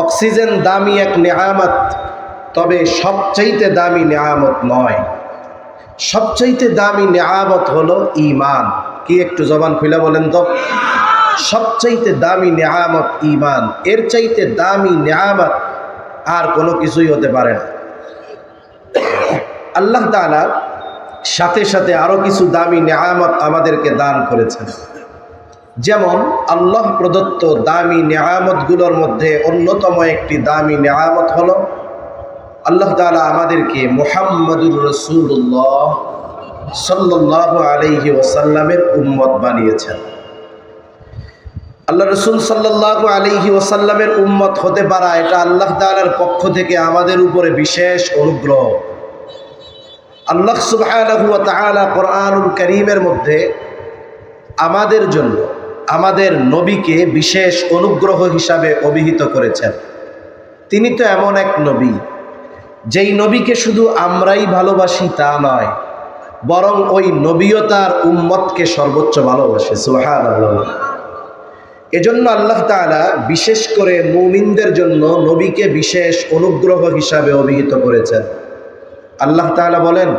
Oxygen দামি এক নেয়ামত, তবে সবচাইতে দামি নেয়ামত নয়। সবচাইতে দামি নেয়ামত হলো ইমান কি একটু জবান খুলে বলেন তো? সবচাইতে দামি নেয়ামত ইমান এর চাইতে দামি নেয়ামত আর কোনো কিছুই হতে পারে না। আল্লাহ তাআলা সাথে সাথে আরও কিছু দামি নেয়ামত আমাদেরকে দান করেছেন। যেমন আল্লাহ প্রদত্ত দামি নেয়ামতগুলোর মধ্যে অন্যতম একটি দামি নেয়ামত হল, আল্লাহ তাআলা আমাদেরকে মুহাম্মদুর রসুল্লাহ সাল্লাহ আলাইহি ওসাল্লামের উম্মত বানিয়েছেন। আল্লাহ রসুল সাল্লাহ আলাইহি ওসাল্লামের উম্মত হতে পারা এটা আল্লাহ তাআলার পক্ষ থেকে আমাদের উপরে বিশেষ অনুগ্রহ। আল্লাহ কোরআনুল করিমের মধ্যে আমাদের জন্য আমাদের নবীকে বিশেষ অনুগ্রহ হিসাবে অভিহিত করেছেন। তিনি তো এমন এক নবী, যেই নবীকে শুধু আমরাই ভালোবাসি তা নয়, বরং ওই নবীও তার উম্মতকে সর্বোচ্চ ভালোবাসে সুহান এজন্য আল্লাহ তাআলা বিশেষ করে মুমিনদের জন্য নবীকে বিশেষ অনুগ্রহ হিসাবে অভিহিত করেছেন। আল্লাহ তাআলা বলেন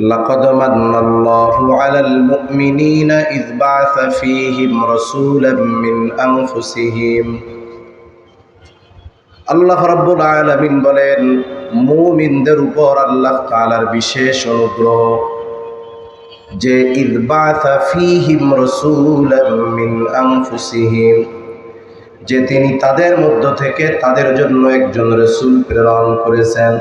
لقد من الله على المؤمنين إذ بعث فيهم رسولا من أنفسهم আল্লাহ রাব্বুল আলামিন বলেন মুমিনদের উপর আল্লাহ তাআলার বিশেষ অনুগ্রহ যে ইদ বাথা ফীহিম রাসূলাম মিন আনফুসিহিম যে তিনি তাদের মধ্য থেকে তাদের জন্য একজন রাসূল প্রেরণ করেছেন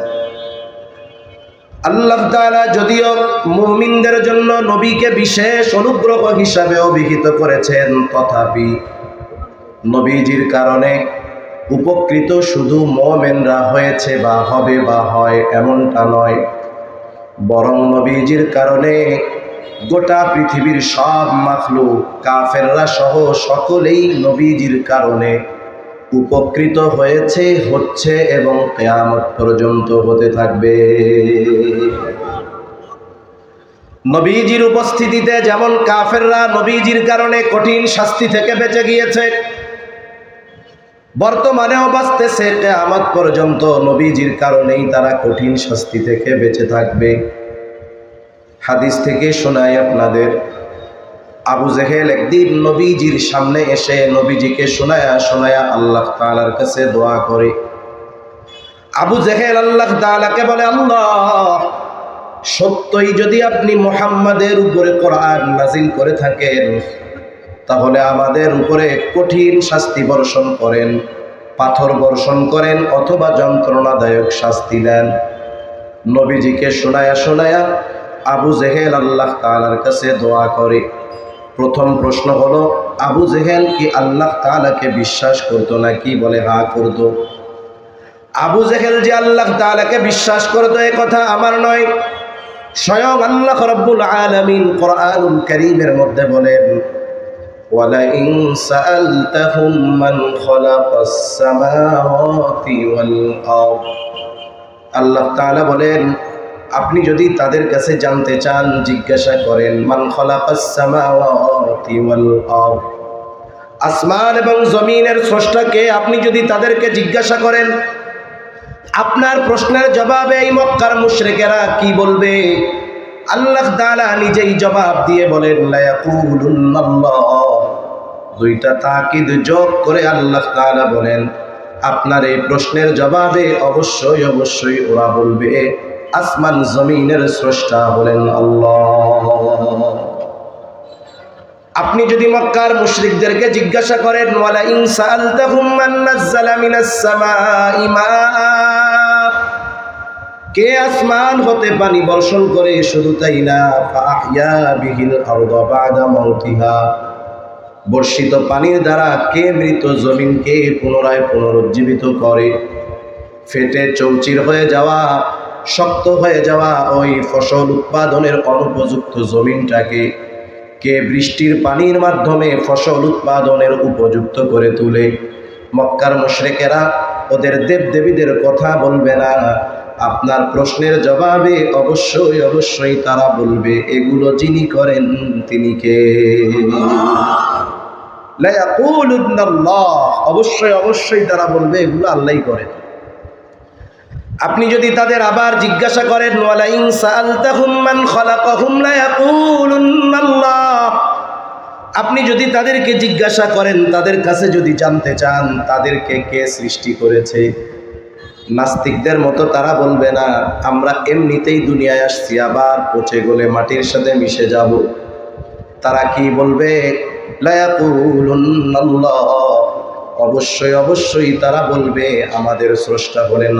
আল্লাহ তাআলা যদিও মুমিনদের জন্য নবীকে বিশেষ অনুগ্রহ হিসাবে অভিহিত করেছেন, তথাপি নবীজির কারণে উপকৃত শুধু মোমেনরা হয়েছে বা হবে বা হয় এমনটা নয়। বরং নবীজির কারণে গোটা পৃথিবীর সব মাখলু কাফেররা সহ সকলেই নবীজির কারণে উপকৃত হয়েছে, হচ্ছে এবং কেয়ামত পর্যন্ত হতে থাকবে। নবীজির উপস্থিতিতে যেমন কাফেররা নবীজির কারণে কঠিন শাস্তি থেকে বেঁচে গিয়েছে বর্তমানেও বাঁচতেছে কেয়ামত পর্যন্ত নবীজির কারণেই তারা কঠিন শাস্তি থেকে বেঁচে থাকবে। হাদিস থেকে শোনায় আপনাদের আবু জেহেল একদিন নবীজির সামনে এসে নবীজিকে শোনায়া শোনায়া আল্লাহ তাআলার কাছে দোয়া করে। আবু জেহেল আল্লাহ তাআলাকে বলে, আল্লাহ, সত্যই যদি আপনি মোহাম্মদের উপরে কোরআন নাজিল করে থাকেন, তাহলে আমাদের উপরে কঠিন শাস্তি বর্ষণ করেন, পাথর বর্ষণ করেন অথবা যন্ত্রণাদায়ক শাস্তি দেন। নবীজিকে শোনায়া শোনায়া আবু জেহেল আল্লাহ তাআলার কাছে দোয়া করে। প্রথম প্রশ্ন হলো আবু জেহেল কি আল্লাহ তাআলাকে বিশ্বাস করতো নাকি বলে হা করতো আবু জেহেল যে আল্লাহ তাআলাকে বিশ্বাস করতো এ কথা আমার নয় স্বয়ং আল্লাহ রাব্বুল আলামিন কোরআনুল কারীমের মধ্যে বলেন ولئن سألتهم من خلق السماوات والأرض আল্লাহ তাআলা বলেন আপনি যদি তাদের কাছে জানতে চান, জিজ্ঞাসা করেন, মান আসমান এবং জমিনের স্রষ্টাকে আপনি যদি তাদেরকে জিজ্ঞাসা করেন, আপনার প্রশ্নের জবাবে এই মক্কার মুশরিকেরা কি বলবে? আল্লাহ তাআলা নিজেই জবাব দিয়ে বলেন দুইটা তাকিদ যোগ করে আল্লাহ তাআলা বলেন, আপনার এই প্রশ্নের জবাবে অবশ্যই অবশ্যই ওরা বলবে। আসমান জমিনের স্রষ্টা হলেন আল্লাহ। আপনি যদি মক্কার মুশরিকদেরকে জিজ্ঞাসা করেন, ওয়ালা ইন সাআলতাহুম মান নাযালা মিনাস সামাই মাআ? কে আসমান হতে পানি বর্ষণ করে? শুধু তাই না বর্ষিত পানির দ্বারা কে মৃত জমিনকে পুনরায় পুনরুজ্জীবিত করে? ফেটে চৌচির হয়ে যাওয়া শক্ত হয়ে যাওয়া ওই ফসল উৎপাদনের অনুপযুক্ত জমিনটাকে কে বৃষ্টির পানির মাধ্যমে ফসল উৎপাদনের উপযুক্ত করে তুলে। মক্কার মুশরেকেরা ওদের দেবদেবীদের কথা বলবে না। আপনার প্রশ্নের জবাবে অবশ্যই অবশ্যই তারা বলবে, এগুলো যিনি করেন, তিনি কে? অবশ্যই অবশ্যই তারা বলবে, এগুলো আল্লাহই করেন। আপনি যদি তাদের আবার জিজ্ঞাসা করেন আপনি যদি তাদেরকে জিজ্ঞাসা করেন, তাদের কাছে যদি জানতে চান, তাদেরকে কে সৃষ্টি করেছে? নাস্তিকদের মতো তারা বলবে না, আমরা এমনিতেই দুনিয়ায় আসছি, আবার পচে গলে মাটির সাথে মিশে যাব। তারা কি বলবে? লায়াকুলুন্নাল্লাহ অবশ্যই অবশ্যই তারা বলবে, আমাদের স্রষ্টা হলেন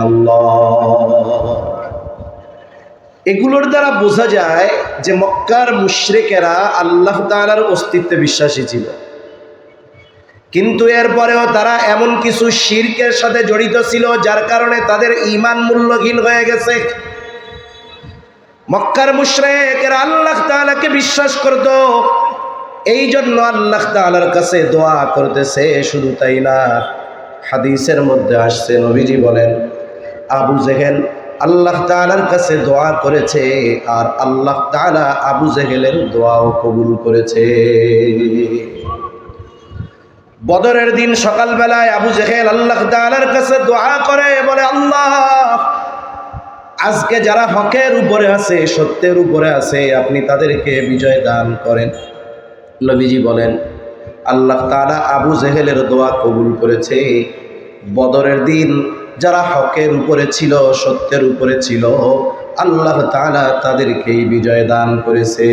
এগুলোর দ্বারা বোঝা যায় যে মক্কার মুশরিকেরা আল্লাহ তাআলার অস্তিত্বে বিশ্বাসী ছিল। কিন্তু এরপরেও তারা এমন কিছু শিরকের সাথে জড়িত ছিল, যার কারণে তাদের ইমান মূল্যহীন হয়ে গেছে। মক্কার মুশরিকেরা আল্লাহ তাআলাকে বিশ্বাস করত এই জন্য আল্লাহ তাআলার কাছে দোয়া করতেছে, শুধু তাই না। হাদিসের মধ্যে আসছে, নবীজি বলেন, আবু জেহেল আল্লাহ তাআলার কাছে দোয়া করেছে, আর আল্লাহ তাআলা আবু জেহেলের দোয়াও কবুল করেছে। বদরের দিন সকালবেলায় আবু জেহেল আল্লাহ তাআলার কাছে দোয়া করে, বলে, আল্লাহ, আজকে যারা হকের উপরে আছে, সত্যের উপরে আছে, আপনি তাদেরকে বিজয় দান করেন। নবীজি বলেন, আল্লাহ তারা আবু জেহেলের দোয়া কবুল করেছে। বদরের দিন যারা হকের উপরে ছিল, সত্যের উপরে ছিল, আল্লাহ তাআলা তাদেরকেই বিজয় দান করেছে।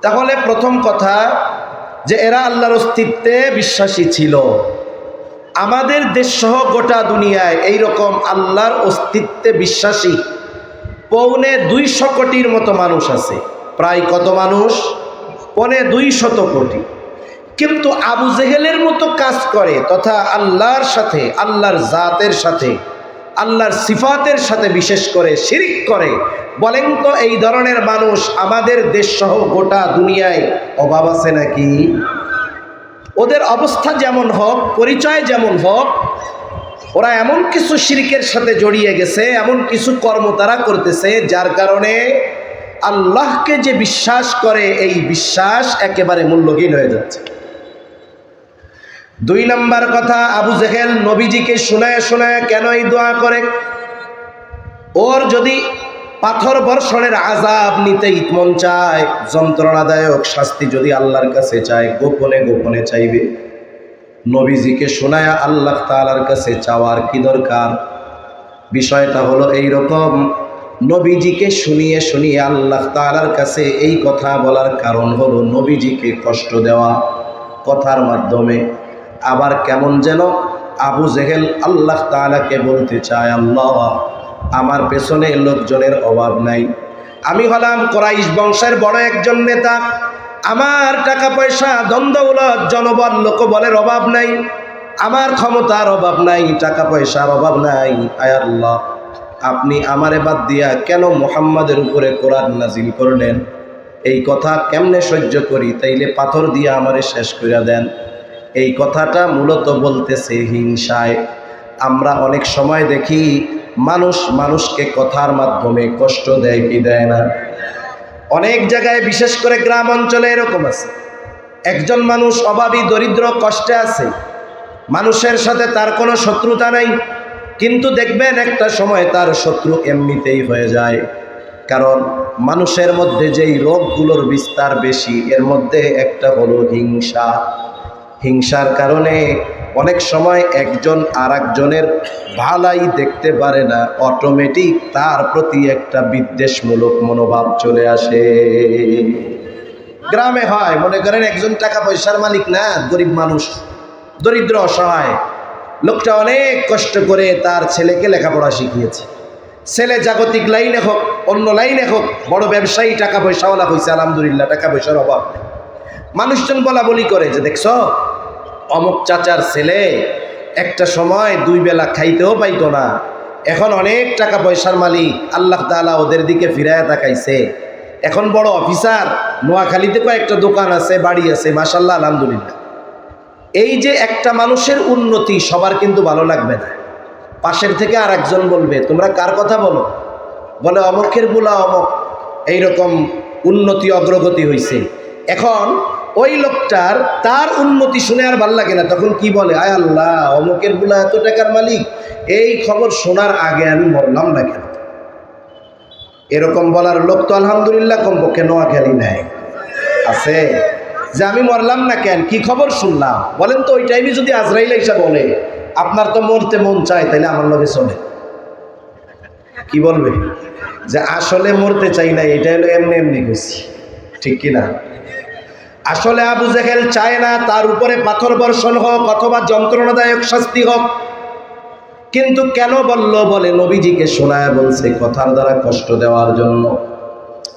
তাহলে প্রথম কথা যে এরা আল্লাহর অস্তিত্বে বিশ্বাসী ছিল। আমাদের দেশ সহ গোটা দুনিয়ায় এই রকম আল্লাহর অস্তিত্বে বিশ্বাসী পৌনে দুইশো কোটির মতো মানুষ আছে। প্রায় কত মানুষ? পৌনে দুই শত কোটি। কিন্তু আবু জেহেলের মতো কাজ করে তথা আল্লাহর সাথে, আল্লাহর জাতের সাথে, আল্লাহর সিফাতের সাথে বিশেষ করে শিরিক করে, বলেন তো এই ধরনের মানুষ আমাদের দেশ সহ গোটা দুনিয়ায় অভাব আছে নাকি? ওদের অবস্থা যেমন হোক, পরিচয় যেমন হোক, ওরা এমন কিছু শিরিকের সাথে জড়িয়ে গেছে, এমন কিছু কর্ম তারা করতেছে, যার কারণে আল্লাহকে যে বিশ্বাস করে, এই বিশ্বাস একেবারে মূল্যহীন হয়ে যাচ্ছে। দুই নম্বর কথা, আবু জেহেল নবীজিকে শোনায় শোনায় কেন এই দোয়া করে? ওর যদি পাথর বর্ষণের আজাব নিতে মন চায়, যন্ত্রণাদায়ক শাস্তি যদি আল্লাহর কাছে চায়, গোপনে গোপনে চাইবে। নবীজিকে শোনায় আল্লাহ তালার কাছে চাওয়ার কি দরকার? বিষয়টা হলো এই রকম নবীজিকে শুনিয়ে শুনিয়ে আল্লাহ তালার কাছে এই কথা বলার কারণ হলো নবীজিকে কষ্ট দেওয়া কথার মাধ্যমে। আবার কেমন যেন আবু জেহেল আল্লাহ তালাকে বলতে চায়, আল্লাহ, আমার পেছনে লোকজনের অভাব নাই। আমি হলাম কোরাইশ বংশের বড় একজন নেতা। আমার টাকা পয়সা দ্বন্দ্বউলত জনবল, লোকবলের অভাব নাই। আমার ক্ষমতার অভাব নাই টাকা পয়সার অভাব নাই। আয় আল্লাহ। আপনি আমারে বাদ দিয়া কেন মোহাম্মদের উপরে কোরআন নাজিল করলেন? এই কথা কেমনে সহ্য করি? তাইলে পাথর দিয়ে আমারে শেষ করে দেন। এই কথাটা মূলত বলতেছে হিংসায়। আমরা অনেক সময় দেখি, মানুষ মানুষকে কথার মাধ্যমে কষ্ট দেয়, কি দেয় না। অনেক জায়গায় বিশেষ করে গ্রাম অঞ্চলে এরকম আছে। একজন মানুষ অভাবী দরিদ্র, কষ্টে আছে। মানুষের সাথে তার কোনো শত্রুতা নাই। কিন্তু দেখবেন একটা সময় তার শত্রু এমনিতেই হয়ে যায়। কারণ মানুষের মধ্যে যেই রোগগুলোর বিস্তার বেশি, এর মধ্যে একটা হলো হিংসা। হিংসার কারণে অনেক সময় একজন আর একজনের ভালাই দেখতে পারে না অটোমেটিক তার প্রতি একটা বিদ্বেষমূলক মনোভাব চলে আসে। গ্রামে হয়, মনে করেন একজন টাকা পয়সার মালিক না, গরিব মানুষ, দরিদ্র, অসহায়। লোকটা অনেক কষ্ট করে তার ছেলেকে লেখাপড়া শিখিয়েছে। ছেলে জাগতিক লাইনে হোক, অন্য লাইনে হোক, বড় ব্যবসায়ী, টাকা পয়সাওয়ালা হয়েছে আলহামদুলিল্লাহ, টাকা পয়সার অভাব মানুষজন বলা বলি করে যে, দেখছ, অমুক চাচার ছেলে একটা সময় দুই বেলা খাইতেও পাইতো না। এখন অনেক টাকা পয়সার মালিক, আল্লাহ তালা ওদের দিকে ফিরায় তাকাইছে। এখন বড় অফিসার, নোয়াখালীতে কয়েকটা দোকান আছে, বাড়ি আছে মাসাল্লাহ আলহামদুলিল্লাহ। এই যে একটা মানুষের উন্নতি সবার কিন্তু ভালো লাগবে না। পাশের থেকে আর একজন বলবে, তোমরা কার কথা বলো? বলে অমকের বুলা অমক। এইরকম উন্নতি অগ্রগতি হয়েছে এখন ওই লোকটার তার উন্নতি শুনে আর ভালো লাগে না। তখন কি বলে, আয় আল্লাহ, অমুকেরগুলা এত টাকার মালিক। এই খবর শোনার আগে আমি মরলাম না কেন? এরকম বলার লোক তো আলহামদুলিল্লাহ কমপক্ষে নোয়াখালী নেয় আছে। যে আমি মরলাম না কেন? কি খবর শুনলাম? বলেন তো, ওই টাইমে যদি আজরাইল এসে বলে, আপনার তো মরতে মন চায় তাহলে আমার লগে চলে। কি বলবে? যে আসলে মরতে চাই না, এটা হলো এমনি এমনি গেছি। ঠিক কি না? আসলে আবু জেহেল চায় না, তার উপরে পাথর বর্ষণ হোক অথবা যন্ত্রণাদায়ক শাস্তি হোক। কিন্তু কেন বলল, বলে নবীজিকে শোনায় বলছে কথার দ্বারা কষ্ট দেওয়ার জন্য।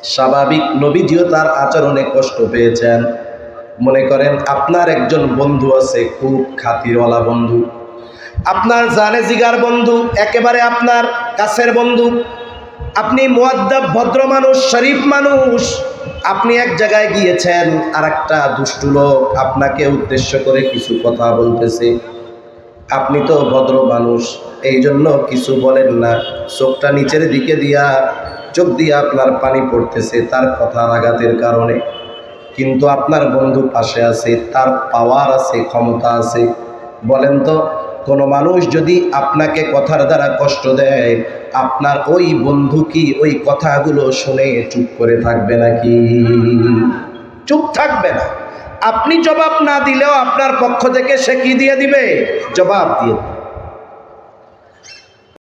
স্বাভাবিক নবীজিও তার আচরণে কষ্ট পেয়েছেন। মনে করেন, আপনার একজন বন্ধু আছে, খুব খাতিরওয়ালা বন্ধু। আপনার জানে জিগার বন্ধু, একেবারে আপনার কাছের বন্ধু। আপনি মোয়াদ্দাব ভদ্র মানুষ, শরীফ মানুষ। আপনি এক জায়গায় গিয়েছেন আর একটা দুষ্টু লোক আপনাকে উদ্দেশ্য করে কিছু কথা বলতেছে। আপনি তো ভদ্র মানুষ এই জন্য কিছু বলেন না। চোখটা নিচের দিকে দিয়া, চোখ দিয়ে আপনার পানি পড়তেছে, তার কথা আঘাতের কারণে। কিন্তু আপনার বন্ধু পাশে আছে, তার পাওয়ার আছে, ক্ষমতা আছে। বলেন তো, কোনো মানুষ যদি আপনাকে কথার দ্বারা কষ্ট দেয়, আপনার ওই বন্ধু কি ওই কথাগুলো শুনে চুপ করে থাকবে নাকি? চুপ থাকবে না। আপনি জবাব না দিলেও আপনার পক্ষ থেকে সে কি দিয়ে দিবে? জবাব দিয়ে দিবে।